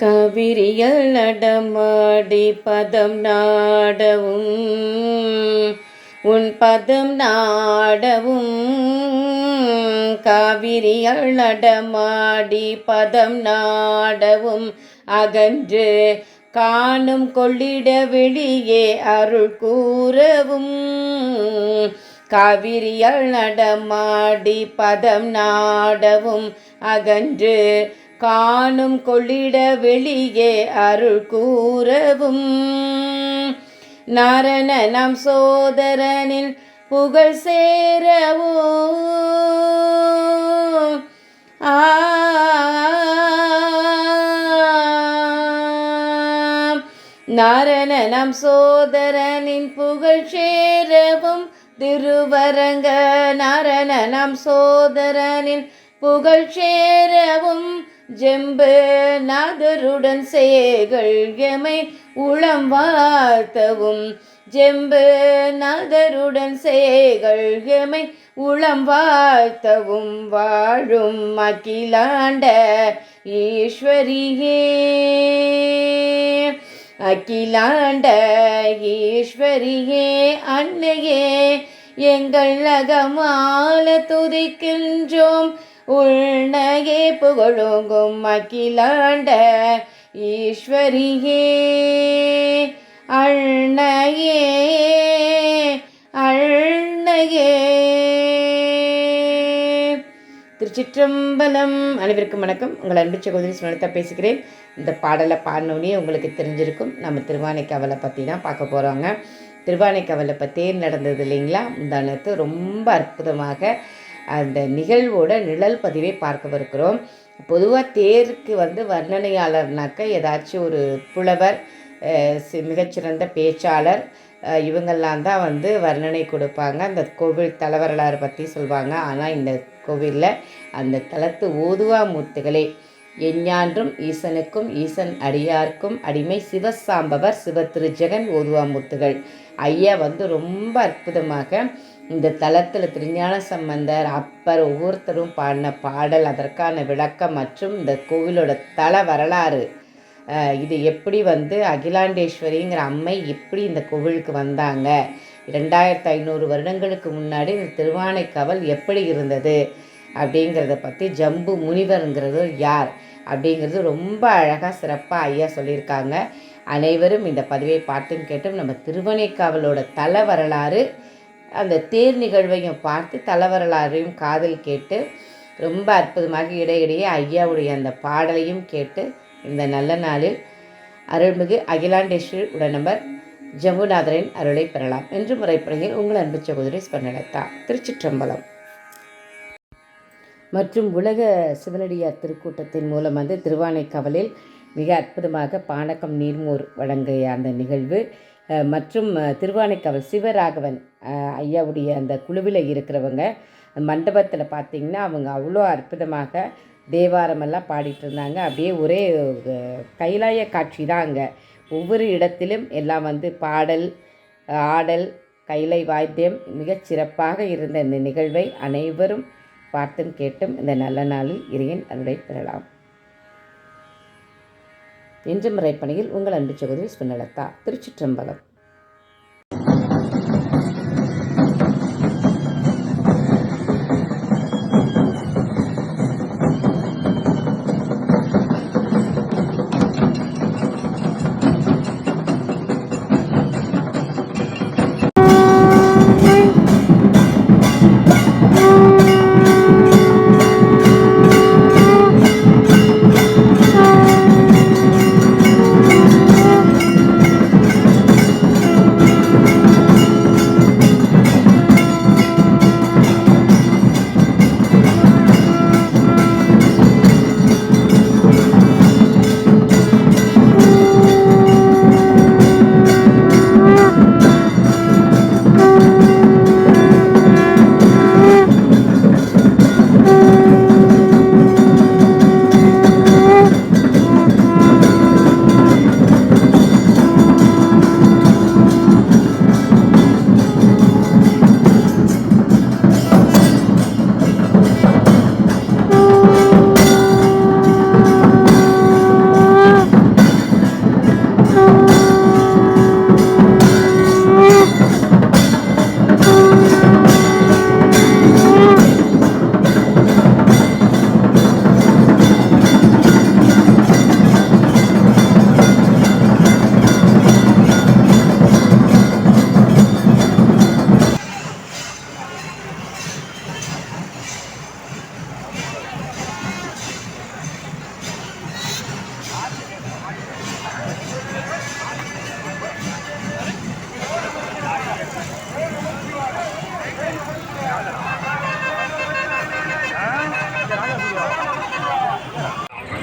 கவிரியல் நடமாடி பதம் நாடவும் உன் பதம் நாடவும். காவிரியல் நடமாடி பதம் நாடவும் அகன்று காணும் கொள்ளிட வெளியே அருள் கூறவும். காவிரியல் நடமாடி பதம் நாடவும் அகன்று காணும் கொள்ளிட வெளியே அருள் கூறவும். நாரண நம் சோதரனின் புகழ் சேரவோ ஆ. நாரண நம் சோதரனின் புகழ் சேரவும். திருவரங்க நாரண நம் சோதரனின் புகழ் சேரவும். ஜெம்பு நாதருடன் சேகள் எமை உளம் வார்த்தவும். ஜெம்பு நாதருடன் சேகள் எமை உளம் வாழ்த்தவும் வாழும் அகிலாண்ட ஈஸ்வரியே அகிலாண்ட ஈஸ்வரியே அன்னையே எங்கள் அகமால துதிக்கின்றோம். உள்நகே புகழுங்கும் அகிலாண்ட ஈஸ்வரியே. அண்ணகே அண்ணகே திருச்சிற்றம்பலம். அனைவருக்கும் வணக்கம். உங்கள் அன்பு சகோதரி சுனலதா பேசுகிறேன். இந்த பாடலை பாடினோடனே உங்களுக்கு தெரிஞ்சிருக்கும். நம்ம திருவானைக்காவலை பற்றி தான் பார்க்க போகிறோங்க திருவானைக்காவலை பற்றி நடந்தது இல்லைங்களா? முந்தானத்து ரொம்ப அற்புதமாக அந்த நிகழ்வோட நிழல் பதிவை பார்க்கவிருக்கிறோம். பொதுவாக தேருக்கு வந்து வர்ணனையாளர்னாக்க ஏதாச்சும் ஒரு புலவர் மிகச்சிறந்த பேச்சாளர் இவங்கெல்லாம் தான் வந்து வர்ணனை கொடுப்பாங்க. அந்த கோவில் தலைவரலாறு பற்றி சொல்லுவாங்க ஆனால் இந்த கோவிலில் அந்த தலத்து ஓதுவா மூர்த்திகளே எஞ்ஞான்றும் ஈசனுக்கும் ஈசன் அடியார்க்கும் அடிமை சிவசாம்பவர் சிவ திருஜெகன் ஓதுவாமூர்த்திகள். ஐயா வந்து ரொம்ப அற்புதமாக இந்த தலத்தில் திருஞான சம்பந்தர் அப்பர் ஒவ்வொருத்தரும் பாடின பாடல் அதற்கான விளக்கம் மற்றும் இந்த கோவிலோட தல வரலாறு. இது எப்படி வந்து அகிலாண்டேஸ்வரிங்கிற அம்மை எப்படி இந்த கோவிலுக்கு வந்தாங்க? ரெண்டாயிரத்து ஐநூறு வருடங்களுக்கு முன்னாடி இந்த திருவானைக்காவல் எப்படி இருந்தது? அப்படிங்கிறத பற்றி ஜம்பு முனிவருங்கிறது யார்? அப்படிங்கிறது ரொம்ப அழகாக சிறப்பாக ஐயா சொல்லியிருக்காங்க. அனைவரும் இந்த பதிவை பார்த்தும் கேட்டும் நம்ம திருவனைக்காவலோட தல வரலாறு அந்த தேர் நிகழ்வையும் பார்த்து தலைவரலாறையும் காதல் கேட்டு ரொம்ப அற்புதமாக இடையிடையே ஐயாவுடைய அந்த பாடலையும் கேட்டு இந்த நல்ல நாளில் அருள்மிகு அகிலாண்டேஸ்வரி உடனபர் ஜம்புநாதரின் அருளை பெறலாம். என்று முறைப்படையில் உங்கள் அன்பு சகோதரி ஸ்பர்ணலதா திருச்சிற்றம்பலம். மற்றும் உலக சிவனடியார் திருக்கூட்டத்தின் மூலம் வந்து திருவானைக்காவலில் மிக அற்புதமாக பானகம் நீர்மோர் வழங்கிய அந்த நிகழ்வு மற்றும் திருவானைக்காவல் சிவராகவன் ஐயாவுடைய அந்த குழுவில் இருக்கிறவங்க மண்டபத்தில் பார்த்திங்கன்னா அவங்க அவ்வளோ அற்புதமாக தேவாரமெல்லாம் பாடிட்டு இருந்தாங்க அப்படியே ஒரே கைலாய காட்சி தான் அங்கே. ஒவ்வொரு இடத்திலும் எல்லாம் வந்து பாடல் ஆடல் கைலை வாத்தியம் மிகச் சிறப்பாக இருந்த இந்த நிகழ்வை அனைவரும் பார்த்தும் கேட்டும் இந்த நல்ல நாளில் இறையன் அருளை பெறலாம். இன்று முறைப்பணியில் உங்கள் அன்பு சகோதரி சுனலதா திருச்சிற்றம்பலம்.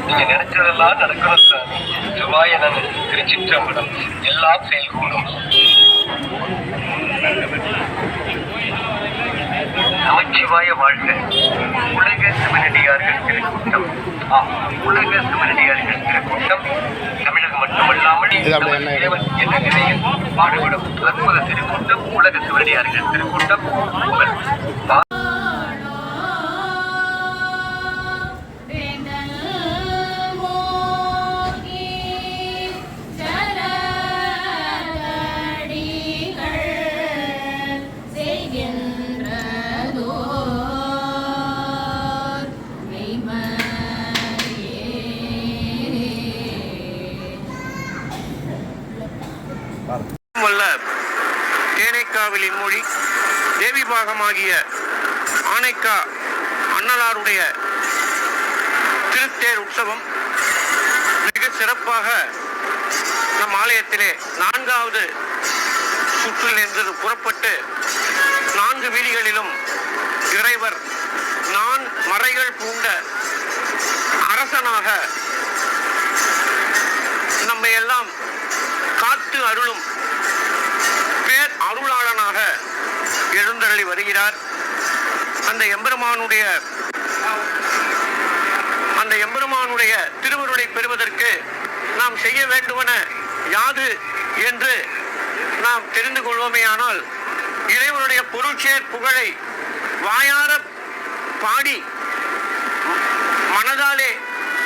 நல்லதெல்லாம் நடக்கணும் சாமி சிவாய நன்மை திருச்சிற்றம்பலம் எல்லாம் செயல்கூடும். நமச்சிவாய வாழ்க. உலக சிவனடியார்கள் திருக்கூட்டம் உலக சிவனடியார்கள் திருக்கூட்டம் தமிழகம் மட்டுமல்லாமல்? தேவன் என்ற நிலையில் பாடுபடும் அற்புத திருக்கூட்டம் உலக சிவனடியார்கள் திருக்கூட்டம் உங்கள் நிர்வாகமாகிய ஆனைக்கா அன்னலாருடைய திருத்தேர் உற்சவம் மிக சிறப்பாக நம் ஆலயத்திலே நான்காவது சுற்றில் என்று புறப்பட்டு நான்கு வீதிகளிலும் இறைவர் நான் மறைகள் பூண்ட அரசனாக நம்மை எல்லாம் காத்து அருளும் வருகிறார். அந்த எம்பெருமானுடைய அந்த எம்பெருமானுடைய திருவருளை பெறுவதற்கு நாம் செய்ய வேண்டுமென யாது என்று நாம் தெரிந்து கொள்வோமேயானால் இறைவனுடைய பொருட்சேர் புகழை வாயார பாடி மனதாலே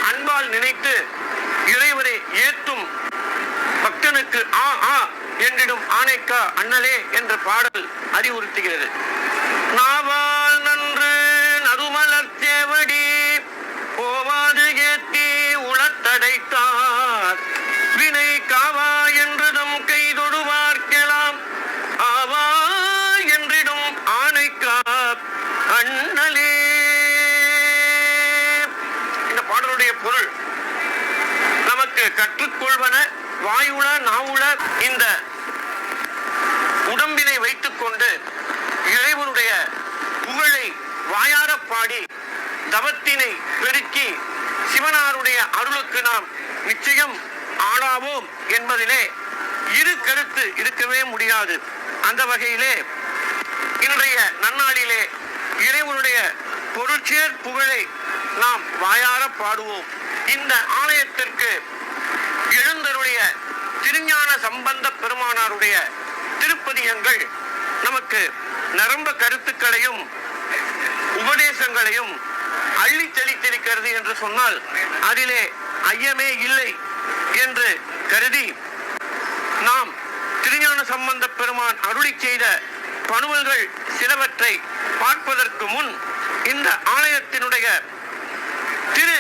அன்பால் நினைத்து இறைவரை ஏற்றும் பக்தனுக்கு ஆ ஆ என்றிடும் ஆனைக்கா அண்ணலே என்ற பாடல் அறிவுறுத்துகிறது. நாவால் நன்று நறுமலர் தேவடி போவாது ஏத்தி உளத்தடைத்தார். வினை காவா என்று தம் கை தொடுவார்க்கலாம் ஆவா என்றிடும் ஆனைக்கா அண்ணலே. இந்த பாடலுடைய பொருள் நமக்கு கற்றுக்கொள்வன வாயுல நாவுல இந்த உடம்பினை வைத்துக்கொண்டு இறைவனுடைய புகழை வாயார பாடி தவத்தினை பெருக்கி சிவனாருடைய அருளுக்கு நாம் நிச்சயம் ஆளாவோம் என்பதிலே இரு கருத்து இருக்கவே முடியாது. அந்த வகையிலே இன்றைய நன்னாளிலே இறைவனுடைய பொருட்சேர் புகழை நாம் வாயார பாடுவோம். இந்த ஆலயத்திற்கு எழுந்தருடைய திருஞான சம்பந்த பெருமானாருடைய திருப்பதியங்கள் நமக்கு நரம்ப கருத்துக்களையும் உபதேசங்களையும் அள்ளி தெளித்திருக்கிறது என்று சொன்னால் அதிலே ஐயமே இல்லை என்று கருதி நாம் திருஞான சம்பந்த பெருமான் அருளி செய்த பணுவல்கள் சிலவற்றை பார்ப்பதற்கு முன் இந்த ஆலயத்தினுடைய திரு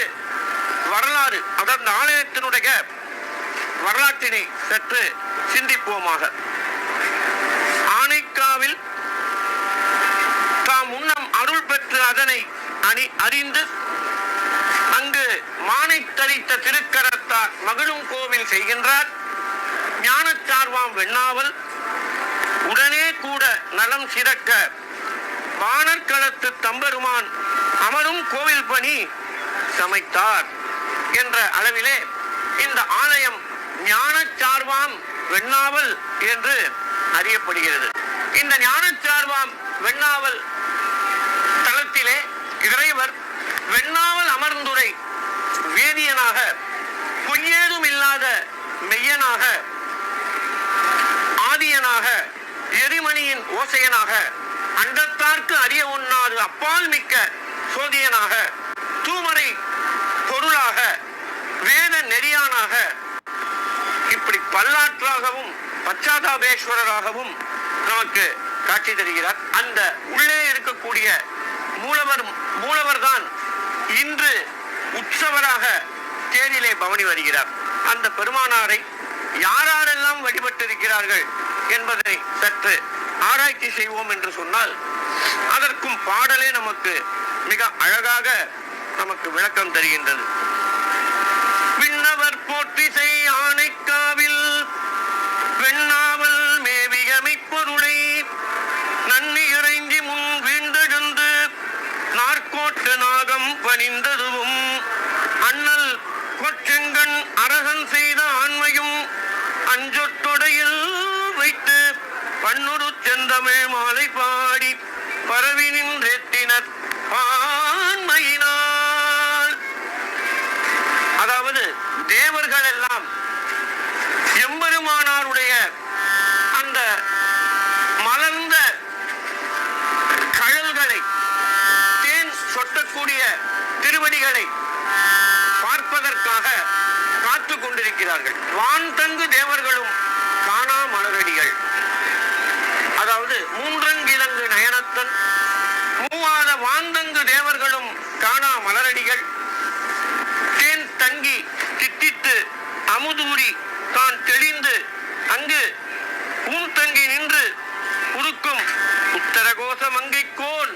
வரலாறு அதாவது ஆலயத்தினுடைய வரலாற்றினை சற்று சிந்திப்போமாக. ஆனைக்காவில் தாம் முன்னம் அருள் பெற்று அதனை அணி அறிந்து அங்கு மானை தரித்த திருக்கரத்தார் மகிழும் கோவில் செய்கின்றார். ஞானச்சார்வாம் வெண்ணாவல் உடனே கூட நலம் சிறக்க வானர்களத்து தம்பெருமான் அமரும் கோவில் பணி சமைத்தார் என்ற அளவிலே இந்த ஆலயம் ஞானச்சார்வாம் வெண்ணாவல் என்று அறியப்படுகிறது. இந்த ஞானச்சார்வாம் வெண்ணாவல் தளத்திலே இறைவர் வெண்ணாவல் அமர்ந்துரை வேதியனாக பொய்யேதும் இல்லாத மெய்யனாக ஆதியனாக எரிமணியின் ஓசையனாக அண்டத்தார்க்கு அறிய உண்ணாது அப்பால் மிக்க சோதியனாக தூமரை பொருளாக வேத நெறியானாக பல்லாற்றாகவும் பச்சாதாபேஸ்வரராகவும் நமக்கு காட்சி தருகிறார். அந்த உள்ளே இருக்கக்கூடிய மூலவர் மூலவர் தான் இன்று உற்சவராக தேரிலே பவனி வருகிறார். அந்த பெருமானாரை யாரெல்லாம் வழிபட்டிருக்கிறார்கள் என்பதை சற்று ஆராய்ச்சி செய்வோம் என்று சொன்னால் அதற்கும் பாடலே நமக்கு மிக அழகாக நமக்கு விளக்கம் தருகின்றது. நாகம் பணிந்ததுவும் அண்ணல் கொற்றெங்கண் அரசன் செய்த ஆண்மையும் அஞ்சொட்டொடையில் வைத்து பன்னுரு செந்தமிழ் மாலை பாடி பரவி நின்றெத்தினர் பான்மையினால் அதாவது தேவர்கள் எல்லாம் காட்சிகளை பார்ப்பதற்காக காத்து கொண்டிருக்கிறார்கள். வான் தங்கு தேவர்களும் காணா மலரடிகள். அதாவது மூன்றங்கிழங்கு நயனத்தன் மூவாத வாந்தங்கு தேவர்களும் காணா மலரடிகள். தேன் தங்கி திட்டித்து அமுதூரி தான் தெளிந்து அங்கு ஊன் தங்கி நின்று உருக்கும் உத்தரகோச மங்கைக்கோல்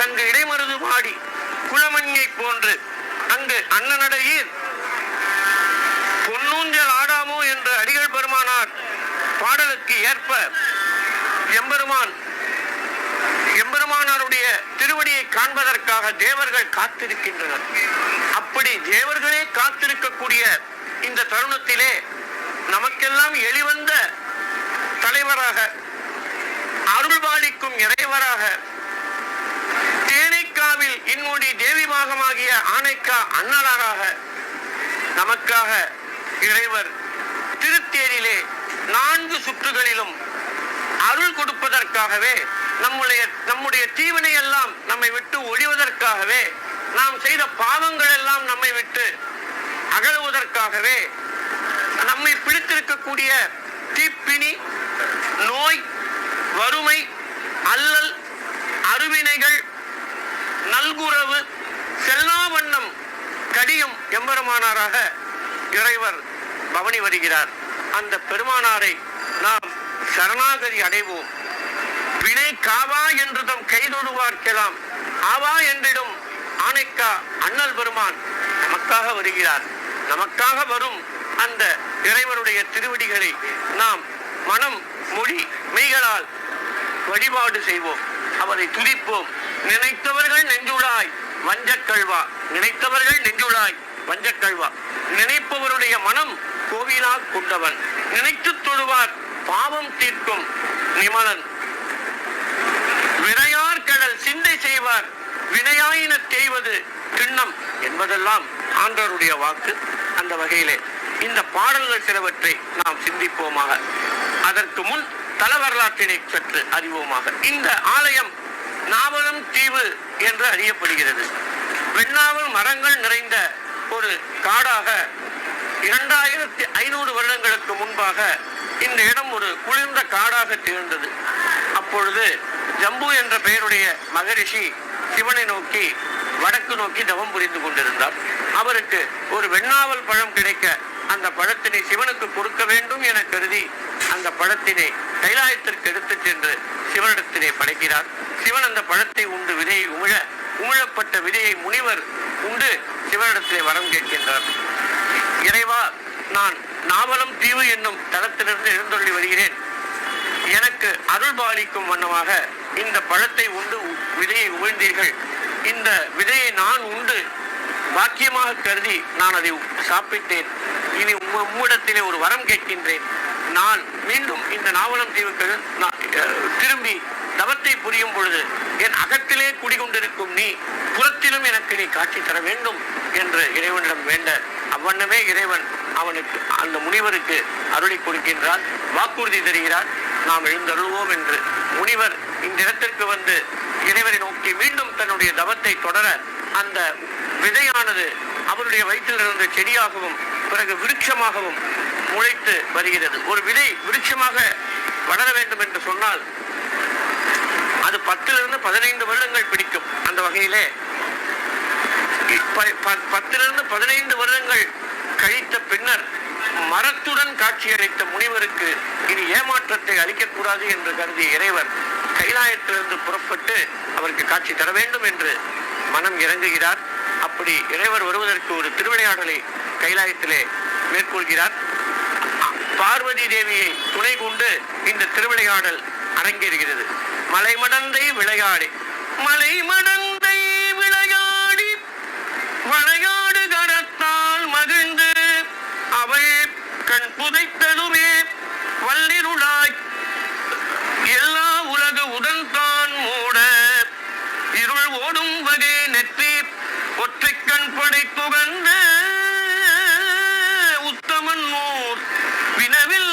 தங்கு இடைமருது பாடி குளமஞ்சை போன்று அங்கு அண்ணனடையில் பொன்னூஞ்சல் ஆடாமோ என்று அடிகள் பெருமானார் பாடலுக்கு ஏற்ப எம்பெருமான் எம்பெருமானாருடைய திருவடியை காண்பதற்காக தேவர்கள் காத்திருக்கின்றனர். அப்படி தேவர்களே காத்திருக்கக்கூடிய இந்த தருணத்திலே நமக்கெல்லாம் எளிவந்த தலைவராக அருள்பாலிக்கும் இறைவராக தேனைக்காவில் இன்னொடி தேவி பாகமாகிய ஆனைக்கா அண்ணலாராக நமக்காக இறைவர் திருத்தேரிலே நான்கு சுற்றுகளிலும் அருள் கொடுப்பதற்காகவே நம்முடைய நம்முடைய தீவினை எல்லாம் நம்மை விட்டு ஒழிவதற்காகவே நாம் செய்த பாவங்கள் எல்லாம் நம்மை விட்டு அகழுவதற்காகவே நம்மை பிடித்திருக்கக்கூடிய தீப்பிணி நோய் வறுமை அல்லல் அருவினைகள் நல்குறவு செல்லாவண்ணம் கடியும் எம்பெருமானாராக இறைவர் பவனி வருகிறார். அந்த பெருமானாரை நாம் சரணாகதி அடைவோம். வினை காவா என்று தம் கைதொடுவார்க்கலாம் ஆவா என்றிடும் ஆனைக்கா அண்ணல் பெருமான் நமக்காக வருகிறார். நமக்காக வரும் அந்த இறைவனுடைய திருவடிகளை நாம் மனம் மொழி மெய்களால் வழிபாடு செய்வோம். அவரை துதிப்போம். நினைத்தவர்கள் நெஞ்சுளாய் வஞ்சக்கல்வா நினைத்தவர்கள் நெஞ்சுளாய் வஞ்சக்கல்வா நினைப்பவருடைய மனம் கோவிலா கொண்டவன். நினைத்து தொழுவார் பாவம் தீர்க்கும் நிமலன். வினையார் கடல் சிந்தை செய்வார் வினையாயின தேய்வது திண்ணம் என்பதெல்லாம் ஆண்டவருடைய வாக்கு. அந்த வகையிலே இந்த பாடல்கள் சிலவற்றை நாம் சிந்திப்போமாக. அதற்கு முன் தல வரலாற்றினை சற்று அறிவோமாக. இந்த ஆலயம் நாவலம் தீவு என்று அறியப்படுகிறது. வெண்ணாவல் மரங்கள் நிறைந்த ஒரு காடாக இரண்டாயிரத்தி ஐநூறு வருடங்களுக்கு முன்பாக இந்த இடம் ஒரு குளிர்ந்த காடாக திகழ்ந்தது. அப்பொழுது ஜம்பு என்ற பெயருடைய மகரிஷி சிவனை நோக்கி வடக்கு நோக்கி தவம் புரிந்து கொண்டிருந்தார். அவருக்கு ஒரு வெண்ணாவல் பழம் கிடைக்க அந்த பழத்தினை சிவனுக்கு கொடுக்க வேண்டும் என கருதி அந்த பழத்தினை கைலாயத்திற்கு எடுத்துச் சென்று சிவனிடத்திலே படைக்கிறார். சிவன் அந்த பழத்தை உண்டு விதையை உமிழ உமிழப்பட்ட விதையை முனிவர் உண்டு சிவனிடத்திலே வரம் கேட்கின்றார். இறைவா நான் நாவலம் தீவு என்னும் தளத்திலிருந்து எழுந்தொள்ளி வருகிறேன். எனக்கு அருள் பாலிக்கும் வண்ணமாக இந்த பழத்தை உண்டு விதையை உமிழ்ந்தீர்கள். இந்த விதையை நான் உண்டு பாக்கியமாக கருதி நான் அதை சாப்பிட்டேன். இனி உம்ம- உம்மிடத்திலே ஒரு வரம் கேட்கின்றேன். நான் மீண்டும் இந்த நாவலம் தீவுக்கு நான், திரும்பி தவத்தை புரியும் பொழுது என் அகத்திலே குடிகொண்டிருக்கும் நீ புறத்திலும் எனக்கு நீ காட்சி தர வேண்டும் என்று இறைவனிடம் வேண்ட அவ்வண்ணமே இறைவன் அவனுக்கு அந்த முனிவருக்கு அருளை கொடுக்கின்றார் வாக்குறுதி தருகிறார் நாம் எழுந்தருள்வோம் என்று முனிவர் இந்த இடத்திற்கு வந்து இறைவனை நோக்கி மீண்டும் தன்னுடைய தவத்தை தொடர அந்த விதையானது அவருடைய வயிற்றில் இருந்த செடியாகவும் பிறகு விருட்சமாகவும் முளைத்து வருகிறது. ஒரு விதை விருட்சமாக வளர வேண்டும் என்று சொன்னால் அது பத்திலிருந்து பதினைந்து வருடங்கள் பிடிக்கும். அந்த வகையிலே பத்திலிருந்து பதினைந்து வருடங்கள் கழித்த பின்னர் மரத்துடன் காட்சியளித்த முனிவருக்கு இனி ஏமாற்றத்தை அளிக்கக்கூடாது என்று கருதிய இறைவர் கைலாயத்திலிருந்து புறப்பட்டு அவருக்கு காட்சி தர வேண்டும் என்று மனம் இறங்குகிறார். அப்படி இறைவர் வருவதற்கு ஒரு திருவிளையாடலை கைலாயத்திலே மேற்கொள்கிறார். பார்வதி தேவியை துணை கொண்டு இந்த திருவிளையாடல் அரங்கேறுகிறது. மலைமடந்தை விளையாடி. மலை விளையாடி விளையாடு கரத்தால் மகிழ்ந்து அவை கண் புதைத்ததுமே வல்லிருளாய் எல்லா உலகு வினவில்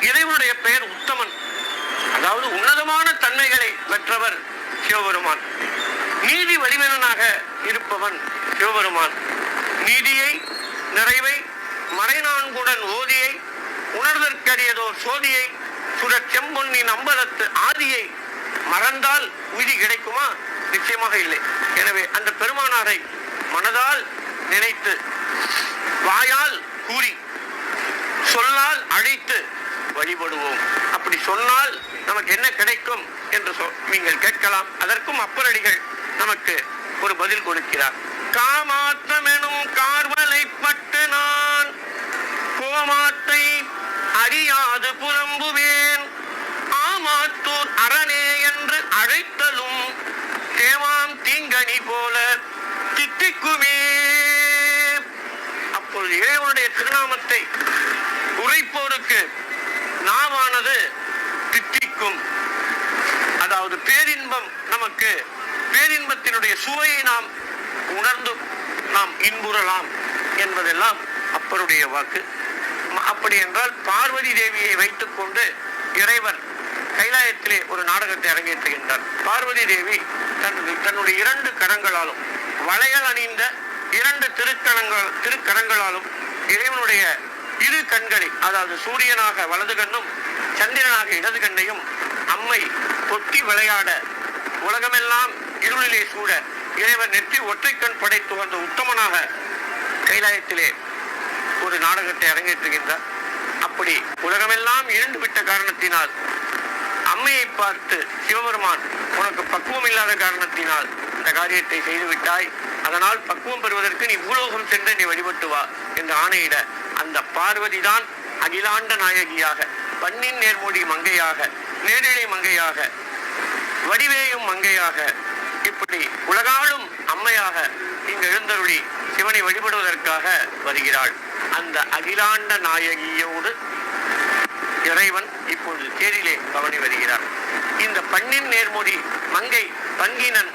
இறைவனுடைய பெயர் உத்தமன் அதாவது உன்னதமான தன்மைகளை பெற்றவர் சிவபெருமான். நீதி வடிவனாக இருப்பவன் சிவபெருமான். நீதியை நிறைவை மறைநான்குடன் ஓதியை உணர்தற்கரியதோர் சோதியை சுடர் செம்பொன்னின் அம்பலத்து ஆதியை மறந்தால் உயிரி கிடைக்குமா? நிச்சயமாக இல்லை. எனவே அந்த பெருமானாரை மனதால் நினைத்து வாயால் கூறி சொல்லால் அழைத்து வழிபடுவோம். அப்படி சொன்னால் நமக்கு என்ன கிடைக்கும் என்று சொ- நீங்கள் கேட்கலாம். அதற்கும் அப்பரடிகள் நமக்கு ஒரு பதில் கொடுக்கிறார். எனும் கார்வலை பட்டு நான் கோமாத்தை அறியாது புலம்புவேன். ஆமாத்தூர் அரணே என்று அழைத்தலும் தேவாம் தீங்கனி போல தித்திக்குமே. அப்பொழுது இறைவனுடைய திருநாமத்தை உரைப்போருக்கு நாமானது கிடைக்கும் அதாவது பேரின்பம் நமக்கு பேரின்பத்தினுடைய சுவையை நாம் உணர்ந்து நாம் இன்புறலாம் என்பதெல்லாம் அப்பருடைய வாக்கு. அப்படி என்றால் பார்வதி தேவியை வைத்துக்கொண்டு இறைவர் கைலாயத்திலே ஒரு நாடகத்தை அரங்கேற்றுகின்றார். பார்வதி தேவி தன் தன்னுடைய இரண்டு கரங்களாலும் வளையல் அணிந்த இரண்டு திருக்கரங்கள் திருக்கரங்களாலும் இறைவனுடைய இரு கண்களை அதாவது சூரியனாக வலது கண்ணும் சந்திரனாக இடது கண்ணையும் அம்மை கொட்டி விளையாட உலகமெல்லாம் இருளிலே சூட இறைவன் நெற்றி ஒற்றைக்கண் படைத்து வந்த உத்தமனாக கைலாயத்திலே ஒரு நாடகத்தை அரங்கேற்றுகின்றார். அப்படி உலகமெல்லாம் இருண்டு விட்ட காரணத்தினால் அம்மையை பார்த்து சிவபெருமான் உனக்கு பக்குவம் இல்லாத காரணத்தினால் இந்த காரியத்தை செய்துவிட்டாய் அதனால் பக்குவம் பெறுவதற்கு நீ பூலோகம் சென்று நீ வழிபட்டு வா என்று ஆணையிட அந்த பார்வதி தான் அகிலாண்ட நாயகியாக பண்ணின் நேர்மொழி மங்கையாக நேரிழை மங்கையாக வடிவேயும் மங்கையாக இப்படி உலகாலும் அம்மையாக இங்கு எழுந்தருளி சிவனை வழிபடுவதற்காக வருகிறாள். அந்த அகிலாண்ட நாயகியோடு இறைவன் இப்பொழுது தேரிலே கவனி வருகிறார். இந்த பண்ணின் நேர்மொழி மங்கை பங்கினன்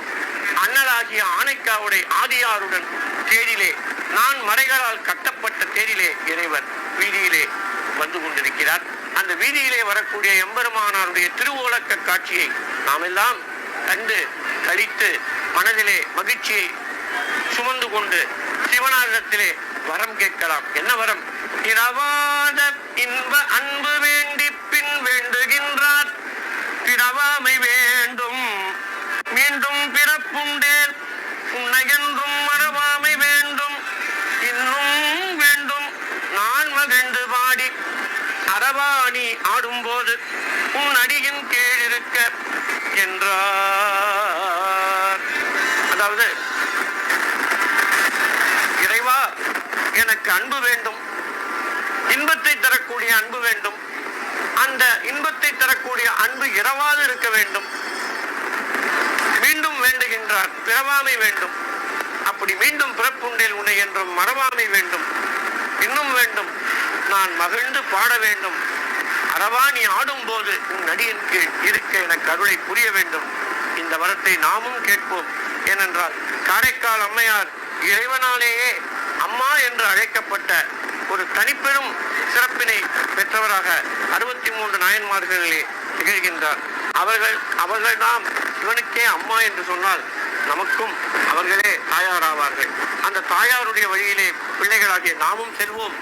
அண்ணலாகிய ஆனைக்காவுடைய ஆதியாருடன் தேரிலே நான் மறைகளால் கட்டப்பட்ட தேரிலே இறைவன் வீதியிலே வந்து கொண்டிருக்கிறார். அந்த வீதியிலே வரக்கூடிய எம்பெருமானாருடைய திருவோலக்க காட்சியை நாம் எல்லாம் கண்டு கழித்து மனதிலே மகிழ்ச்சியை சுமந்து கொண்டு சிவனாரிடத்திலே வரம் கேட்கலாம். என்ன வரம்? இரவாத இன்ப அன்பு வேண்டி பின் வேண்டுகின்றார் பிறவாமை வேண்டும் மீண்டும் பிறப்புண்டேன் உன்னையென்றும் மறவாமை வேண்டும் இன்னும் வேண்டும் நான் மகிழ்ந்து பாடி அரவாணி ஆடும்போது உன் அடியின் கீழ் இருக்க என்றார் அதாவது இறைவா எனக்கு அன்பு வேண்டும். இன்பத்தை தரக்கூடிய அன்பு வேண்டும். அந்த இன்பத்தை தரக்கூடிய அன்பு இரவாது இருக்க வேண்டும். மீண்டும் வேண்டுகின்றார் பிறவாமை வேண்டும். அப்படி மீண்டும் பிறப்புண்டேல் உன்னை என்றும் மறவாமை வேண்டும். இன்னும் வேண்டும். நான் மகிழ்ந்து பாட வேண்டும். அறவாணி நீ ஆடும்போது உன் நடிகன் கீழ் இருக்க எனக்கு அருளை புரிய வேண்டும். இந்த வரத்தை நாமும் கேட்போம். ஏனென்றால் காரைக்கால் அம்மையார் இறைவனாலேயே அம்மா என்று அழைக்கப்பட்ட ஒரு தனிப்பெரும் சிறப்பினை பெற்றவராக அறுபத்தி மூன்று நாயன்மார்களிலே திகழ்கின்றார். அவர்கள் அவர்கள்தான் இவனுக்கே அம்மா என்று சொன்னால் நமக்கும் அவர்களே தாயாராவார்கள். அந்த தாயாருடைய வழியிலே பிள்ளைகளாகிய நாமும் செல்வோம்.